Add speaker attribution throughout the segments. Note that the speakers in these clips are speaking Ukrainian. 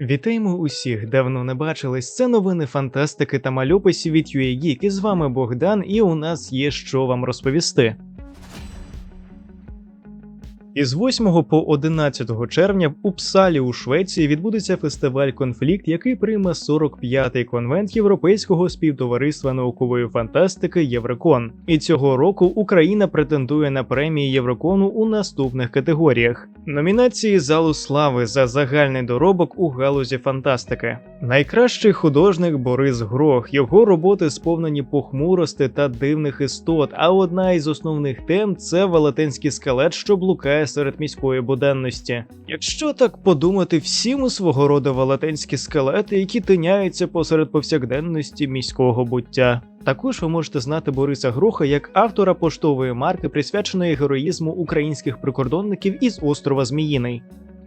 Speaker 1: Вітаємо усіх, давно не бачились. Це новини фантастики та мальописів від UA. І з вами Богдан, і у нас є що вам розповісти. Із 8 по 11 червня в Упсалі у Швеції відбудеться фестиваль Конфлікт, який прийме 45-й конвент Європейського співтовариства наукової фантастики Єврокон. І цього року Україна претендує на премії Єврокону у наступних категоріях: номінації Залу слави за загальний доробок у галузі фантастики. Найкращий художник Борис Грох. Його роботи сповнені похмурости та дивних істот. А одна із основних тем це велетенський скелет, що блукає серед міської буденності. Якщо так подумати, всі ми свого роду велетенські скелети, які тиняються посеред повсякденності міського буття. Також ви можете знати Бориса Гроха як автора поштової марки, присвяченої героїзму українських прикордонників із острова Зміїний.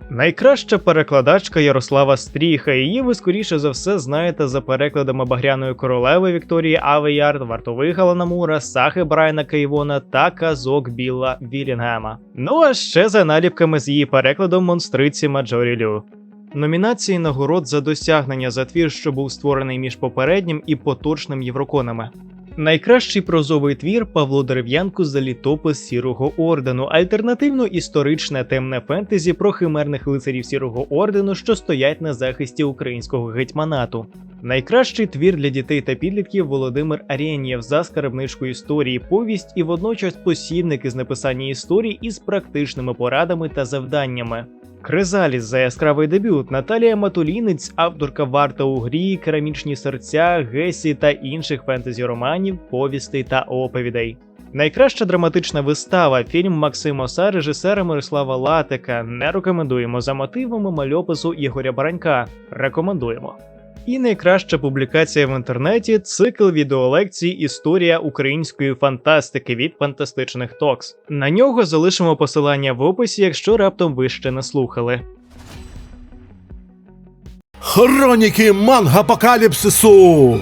Speaker 1: Найкраща перекладачка Ярослава Стріха. Її ви скоріше за все знаєте за перекладами Багряної королеви Вікторії Авеярд, вартових Галана Мура, Сахи Брайана Кейвона та казок Білла Вілінгема. Ну а ще за наліпками з її перекладом монстриці Маджорі Лю. Номінації нагород за досягнення за твір, що був створений між попереднім і поточним євроконами. Найкращий прозовий твір Павло Дерев'янко за літопис Сірого ордену, альтернативно історичне темне фентезі про химерних лицарів Сірого ордену, що стоять на захисті українського гетьманату. Найкращий твір для дітей та підлітків Володимир Арєнєв за скарбничкою історії, повість і водночас посібник із написання історій із практичними порадами та завданнями. Кризаліс за яскравий дебют, Наталія Матулінець, авторка Варта у грі, Керамічні серця, Гесі та інших фентезі романів, повістей та оповідей. Найкраща драматична вистава фільм Максима Са, режисера Мирослава Латика. Не рекомендуємо за мотивами мальопису Ігоря Баранька. Рекомендуємо. І найкраща публікація в інтернеті цикл відеолекцій Історія української фантастики від фантастичних токс. На нього залишимо посилання в описі, якщо раптом ви ще не слухали.
Speaker 2: Хроніки мангапокаліпсису!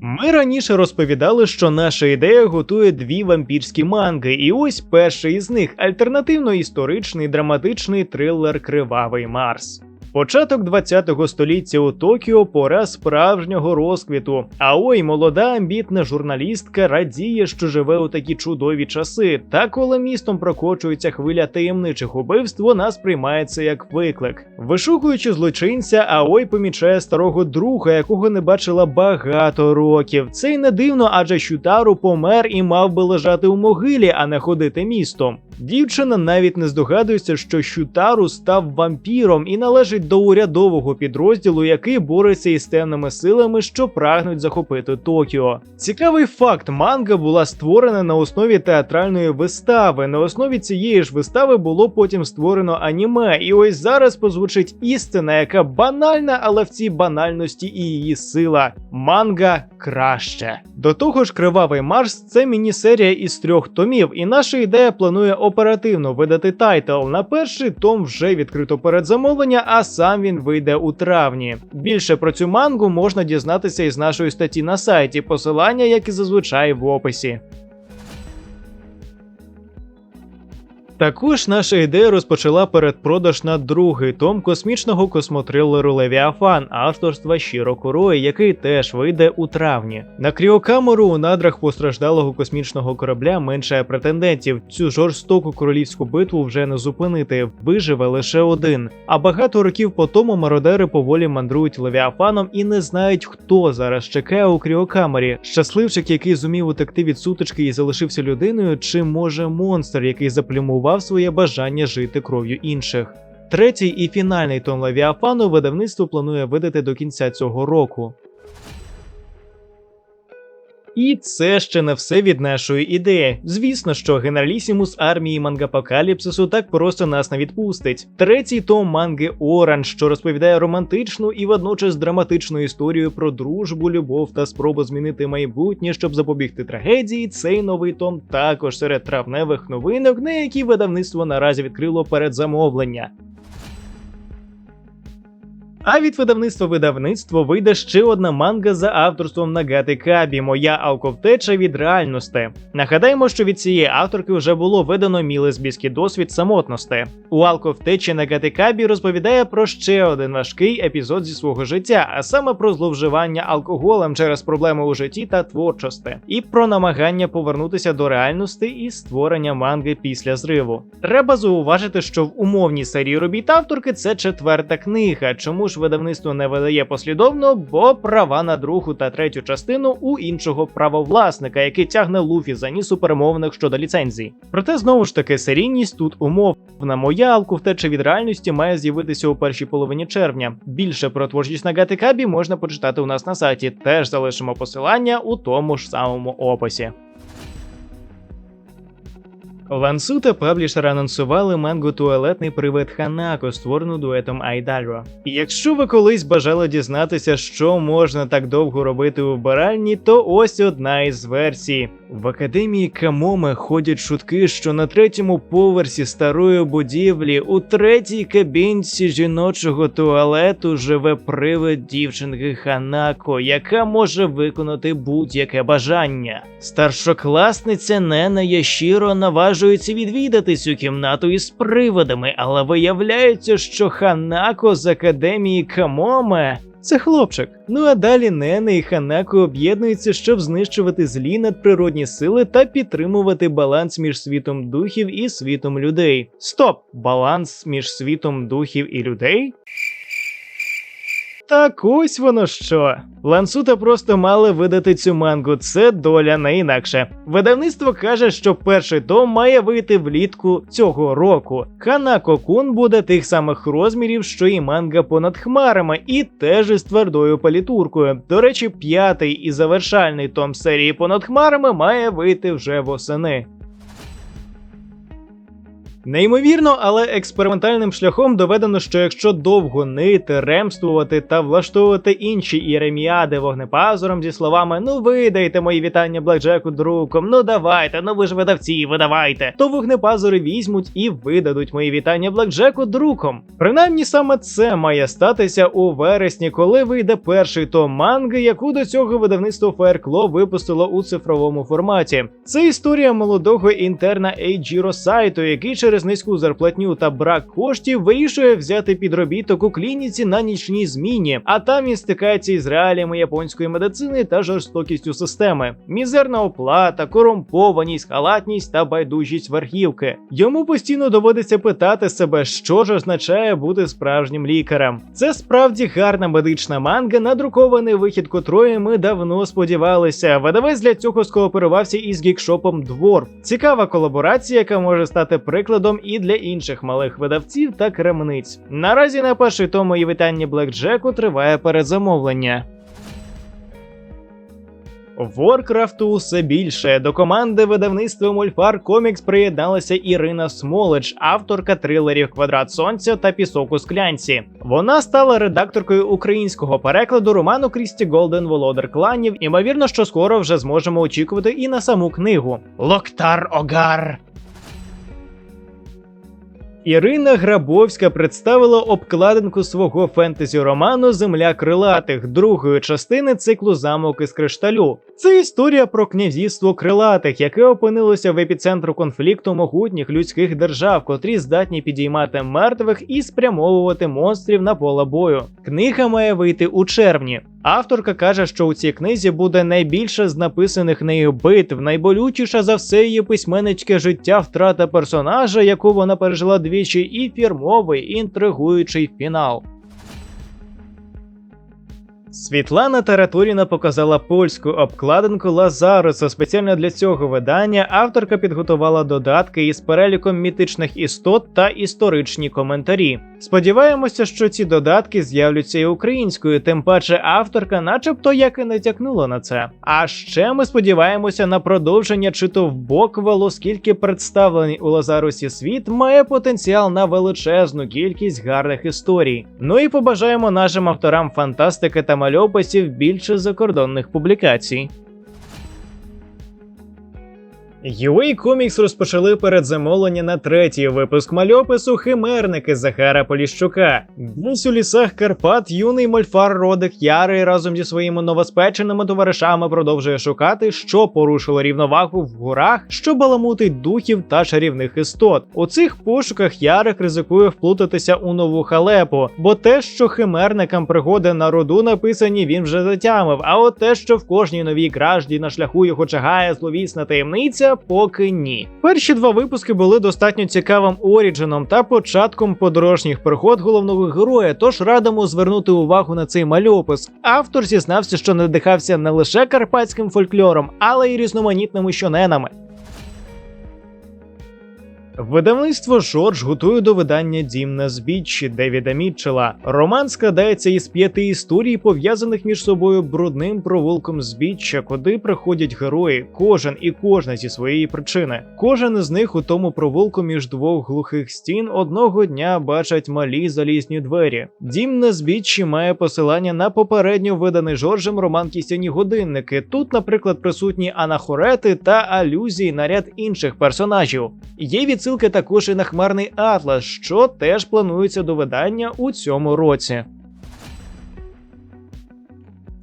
Speaker 1: Ми раніше розповідали, що наша ідея готує дві вампірські манги, і ось перший із них альтернативно історичний драматичний трилер Кривавий Марс. Початок 20-го століття у Токіо пора справжнього розквіту. А ой, молода амбітна журналістка радіє, що живе у такі чудові часи. Та коли містом прокочується хвиля таємничих убивств, вона сприймається як виклик. Вишукуючи злочинця, Аой помічає старого друга, якого не бачила багато років. Це й не дивно, адже Щутару помер і мав би лежати у могилі, а не ходити містом. Дівчина навіть не здогадується, що Щутару став вампіром і належить до урядового підрозділу, який бореться із темними силами, що прагнуть захопити Токіо. Цікавий факт: манга була створена на основі театральної вистави. На основі цієї ж вистави було потім створено аніме, і ось зараз позвучить істина, яка банальна, але в цій банальності і її сила. Манга краще. До того ж, Кривавий Марс це міні-серія із трьох томів, і наша ідея планує оперативно видати тайтл. На перший том вже відкрито передзамовлення, а сам він вийде у травні. Більше про цю мангу можна дізнатися із нашої статті на сайті. Посилання, як і зазвичай, в описі. Також наша ідея розпочала передпродаж на другий том космічного космотрилеру Левіафан авторства Шіро Курої, який теж вийде у травні. На кріокамеру у надрах постраждалого космічного корабля менше претендентів. Цю жорстоку королівську битву вже не зупинити. Виживе лише один. А багато років по тому мародери поволі мандрують Левіафаном і не знають, хто зараз чекає у кріокамері. Щасливчик, який зумів утекти від сутички і залишився людиною, чи може монстр, який заплюмував своє бажання жити кров'ю інших. Третій і фінальний том Левіафану видавництво планує видати до кінця цього року. І це ще не все від нашої ідеї. Звісно, що генералісімус армії мангапокаліпсису так просто нас не відпустить. Третій том манги Оранж, що розповідає романтичну і водночас драматичну історію про дружбу, любов та спробу змінити майбутнє, щоб запобігти трагедії. Цей новий том також серед травневих новинок, на які видавництво наразі відкрило передзамовлення. А від видавництва видавництво вийде ще одна манга за авторством Нагати Кабі Моя алковтеча від реальності. Нагадаємо, що від цієї авторки вже було видано мій лесбійський досвід самотності. У алковтечі Нагати Кабі розповідає про ще один важкий епізод зі свого життя, а саме про зловживання алкоголем через проблеми у житті та творчості, і про намагання повернутися до реальності і створення манги після зриву. Треба зауважити, що в умовній серії робіт авторки це четверта книга. Чому ж видавництво не видає послідовно? Бо права на другу та третю частину у іншого правовласника, який тягне луфі за ніс у перемовинах щодо ліцензій. Проте знову ж таки серійність тут умовна. Моя алку втеча від реальності має з'явитися у першій половині червня. Більше про творчість Нагати Кабі можна почитати у нас на сайті. Теж залишимо посилання у тому ж самому описі. Лансу та паблішер анонсували мангу Туалетний привид Ханако, створену дуетом Айдаро. І якщо ви колись бажали дізнатися, що можна так довго робити у вбиральні, то ось одна із версій. В академії Камоме ходять шутки, що на третьому поверсі старої будівлі у третій кабінці жіночого туалету живе привид дівчинки Ханако, яка може виконати будь-яке бажання. Старшокласниця Нена Яшіро наважується відвідати цю кімнату із привидами, але виявляється, що Ханако з академії Камоме. Це хлопчик. Ну а далі Нене і Ханако об'єднуються, щоб знищувати злі надприродні сили та підтримувати баланс між світом духів і світом людей. Стоп! Баланс між світом духів і людей? Так ось воно що. Лансута просто мали видати цю мангу, це доля не інакше. Видавництво каже, що перший том має вийти влітку цього року. Ханако Кун буде тих самих розмірів, що і манга понад хмарами, і теж із твердою палітуркою. До речі, п'ятий і завершальний том серії понад хмарами має вийти вже восени. Неймовірно, але експериментальним шляхом доведено, що якщо довго нити, ремствувати та влаштовувати інші іреміади вогнепазуром зі словами Ну видайте мої вітання Блекджеку друком, ну давайте, ну ви ж видавці, видавайте, то вогнепазури візьмуть і видадуть мої вітання Блекджеку друком. Принаймні саме це має статися у вересні, коли вийде перший том манги, яку до цього видавництво Fairclaw випустило у цифровому форматі. Це історія молодого інтерна Ейджіро Сайто, який через низьку зарплатню та брак коштів вирішує взяти підробіток у клініці на нічній зміні, а там він стикається із реаліями японської медицини та жорстокістю системи. Мізерна оплата, корумпованість, халатність та байдужість верхівки. Йому постійно доводиться питати себе, що ж означає бути справжнім лікарем. Це справді гарна медична манга, надрукований вихід котрої ми давно сподівалися. Видавець для цього скооперувався із гікшопом Dwarf. Цікава колаборація, яка може стати прикладом і для інших малих видавців та крамниць. Наразі на перший том мої вітання Блекджеку триває передзамовлення. Воркрафту усе більше до команди видавництва Мольфар Комікс приєдналася Ірина Смолич, авторка трилерів Квадрат Сонця та Пісок у склянці. Вона стала редакторкою українського перекладу роману Крісті Голден Володар кланів. Імовірно, що скоро вже зможемо очікувати і на саму книгу Локтар Огар. Ірина Грабовська представила обкладинку свого фентезі роману Земля крилатих другої частини циклу Замок із кришталю. Це історія про князівство крилатих, яке опинилося в епіцентру конфлікту могутніх людських держав, котрі здатні підіймати мертвих і спрямовувати монстрів на поле бою. Книга має вийти у червні. Авторка каже, що у цій книзі буде найбільше з написаних нею битв, найболючіша за все її письменницьке життя втрата персонажа, яку вона пережила двічі, і фірмовий інтригуючий фінал. Світлана Таратуріна показала польську обкладинку Лазаруса. Спеціально для цього видання авторка підготувала додатки із переліком мітичних істот та історичні коментарі. Сподіваємося, що ці додатки з'являться і українською, тим паче авторка, начебто, як і натякнула на це. А ще ми сподіваємося на продовження чи то в боквел, оскільки представлений у Лазарусі світ має потенціал на величезну кількість гарних історій. Ну і побажаємо нашим авторам фантастики та мальописів більше закордонних публікацій. UA Comics розпочали передзамовлення на третій випуск мальопису Химерники Захара Поліщука. Десь у лісах Карпат юний мольфар Родик Ярий разом зі своїми новоспеченими товаришами продовжує шукати, що порушило рівновагу в горах, що баламутить духів та чарівних істот. У цих пошуках Ярик ризикує вплутатися у нову халепу, бо те, що химерникам пригоди на роду написані, він вже затямив. А от те, що в кожній новій кражді на шляху його чагає зловісна таємниця, поки ні. Перші два випуски були достатньо цікавим оріджином та початком подорожніх пригод головного героя. Тож радимо звернути увагу на цей мальопис. Автор зізнався, що надихався не лише карпатським фольклором, але й різноманітними щоненами. Видавництво Жорж готує до видання Дім на збіччі Девіда Мітчела. Роман складається із п'яти історій, пов'язаних між собою брудним провулком збіччя, куди приходять герої, кожен і кожна зі своєї причини. Кожен із них у тому провулку між двох глухих стін одного дня бачать малі залізні двері. Дім на збіччі має посилання на попередньо виданий Жоржем роман Кістяні годинники. Тут, наприклад, присутні анахорети та алюзії на ряд інших персонажів. Є відсилки також і на хмарний атлас, що теж планується до видання у цьому році.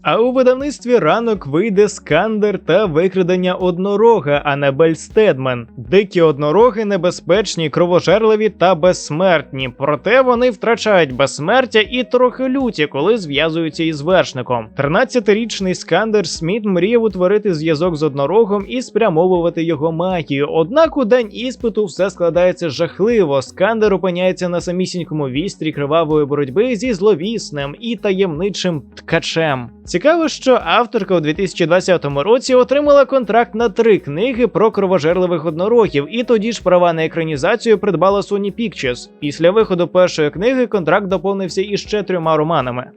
Speaker 1: А у видавництві ранок вийде скандер та викрадення однорога Анабель Стедмен. Дикі однороги небезпечні, кровожерливі та безсмертні. Проте вони втрачають безсмертя і трохи люті, коли зв'язуються із вершником. 13-річний скандер Сміт мріяв утворити зв'язок з однорогом і спрямовувати його магію. Однак у день іспиту все складається жахливо. Скандер опиняється на самісінькому вістрі кривавої боротьби зі зловісним і таємничим ткачем. Цікаво, що авторка у 2020 році отримала контракт на три книги про кровожерливих однорогів, і тоді ж права на екранізацію придбала Sony Pictures. Після виходу першої книги контракт доповнився іще трьома романами.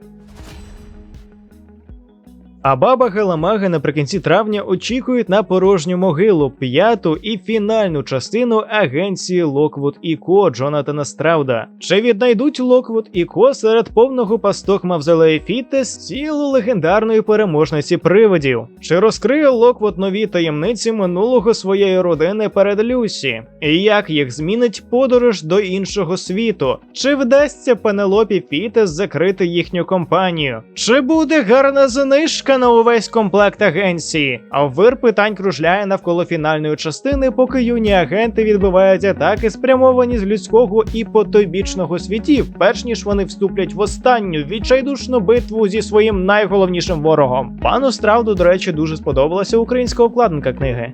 Speaker 1: А баба Галамага наприкінці травня очікують на порожню могилу п'яту і фінальну частину агенції Локвуд і Ко Джонатана Страуда. Чи віднайдуть Локвуд і Ко серед повного пасток Мавзолея Фітес цілу легендарної переможниці привидів? Чи розкриє Локвуд нові таємниці минулого своєї родини перед Люсі? І як їх змінить подорож до іншого світу? Чи вдасться Пенелопі Фітес закрити їхню компанію? Чи буде гарна знижка на увесь комплект агенції? А вир питань кружляє навколо фінальної частини, поки юні агенти відбивають атаки, спрямовані з людського і потойбічного світів, перш ніж вони вступлять в останню відчайдушну битву зі своїм найголовнішим ворогом. Пану Страуду, до речі, дуже сподобалася українська обкладинка книги.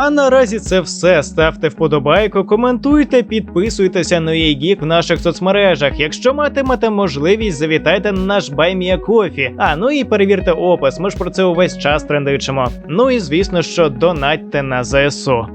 Speaker 1: А наразі це все. Ставте вподобайку, коментуйте, підписуйтеся на ЄГІК в наших соцмережах. Якщо матимете можливість, завітайте на наш Кофі. А ну і перевірте опис. Ми ж про це увесь час трендичимо. Ну і звісно, що донатьте на ЗСУ.